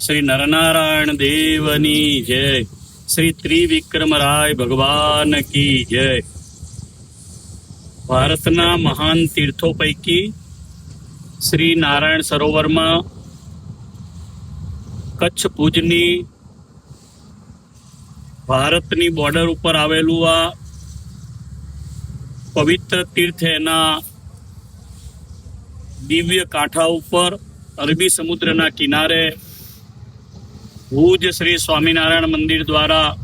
શ્રી નરનારાયણ દેવની જય. શ્રી ત્રિવિક્રમરાય ભગવાન કી જય. ભારતના મહાન તીર્થો પૈકી શ્રી નારાયણ સરોવરમાં કચ્છ ભુજની ભારતની બોર્ડર ઉપર આવેલું આ પવિત્ર તીર્થ એના દિવ્ય કાંઠા ઉપર અરબી સમુદ્રના કિનારે ભુજ શ્રી સ્વામિનારાયણ મંદિર દ્વારા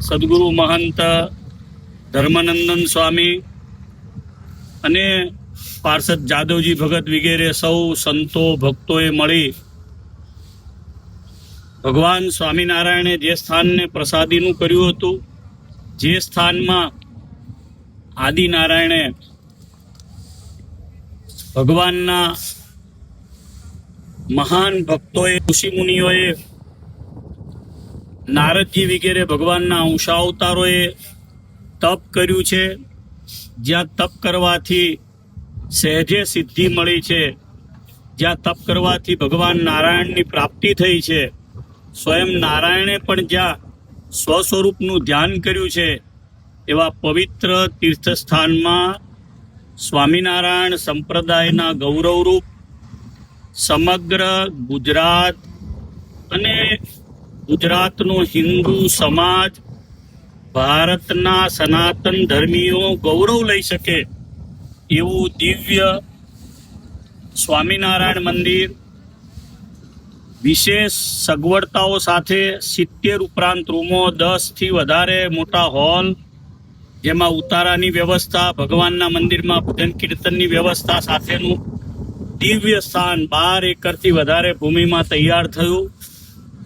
સદગુરુ મહંત ધર્મનંદન સ્વામી અને પાર્ષદ જાદવજી ભગત વગેરે સૌ સંતો ભક્તોએ મળી ભગવાન સ્વામિનારાયણે જે સ્થાનને પ્રસાદીનું કર્યું હતું, જે સ્થાનમાં આદિનારાયણે ભગવાનના મહાન ભક્તોએ, ઋષિમુનિઓએ, નારદજી વગેરે ભગવાનના અંશાવતારોએ તપ કર્યું છે. જ્યાં તપ કરવાથી સહેજે સિદ્ધિ મળી છે. જ્યાં તપ કરવાથી ભગવાન નારાયણની પ્રાપ્તિ થઈ છે. સ્વયં નારાયણે પણ જ્યાં સ્વસ્વરૂપનું ધ્યાન કર્યું છે, એવા પવિત્ર તીર્થસ્થાનમાં સ્વામિનારાયણ સંપ્રદાયના ગૌરવરૂપ સમગ્ર ગુજરાત અને ગુજરાતનો હિન્દુ સમાજ ભારતના સનાતન ધર્મીઓ ગૌરવ લઈ શકે એવું દિવ્ય સ્વામિનારાયણ મંદિર વિશેષ સગવડતાઓ સાથે સિત્તેર ઉપરાંત રૂમો, દસથી વધારે મોટા હોલ, જેમાં ઉતારાની વ્યવસ્થા, ભગવાનના મંદિરમાં ભજન કીર્તનની વ્યવસ્થા સાથેનું દિવ્ય સ્થાન બાર એકરથી વધારે ભૂમિમાં તૈયાર થયું.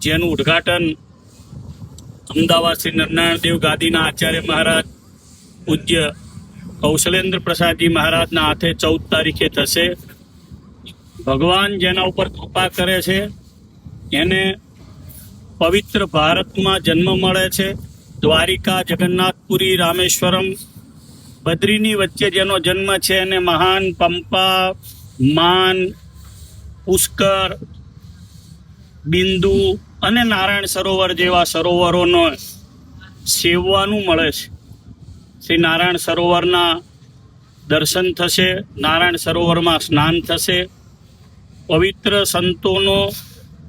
જેનું ઉદ્ઘાટન અમદાવાદ શ્રી નરનારાયણ દેવ ગાદીના આચાર્ય મહારાજ પૂજ્ય કૌશલેન્દ્ર પ્રસાદજી મહારાજના હાથે ચૌદ તારીખે થશે. ભગવાન જેના ઉપર કૃપા કરે છે, એને પવિત્ર ભારતમાં જન્મ મળે છે. દ્વારિકા જગન્નાથપુરી રામેશ્વરમ, બદ્રીની વચ્ચે જેનો જન્મ છે એને મહાન પંપા માન, પુષ્કર, બિંદુ અને નારાયણ સરોવર જેવા સરોવરોનો સેવવાનું મળે છે. શ્રી નારાયણ સરોવરના દર્શન થશે, નારાયણ સરોવરમાં સ્નાન થશે, પવિત્ર સંતોનો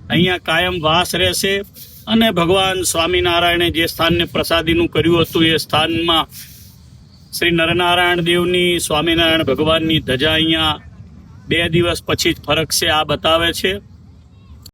અહીંયા કાયમ વાસ રહેશે અને ભગવાન સ્વામિનારાયણે જે સ્થાનને પ્રસાદીનું કર્યું હતું એ સ્થાનમાં શ્રી નરનારાયણ દેવની, સ્વામિનારાયણ ભગવાનની ધજા અહીંયા બે દિવસ પછી જ ફરક છે આ બતાવે છે.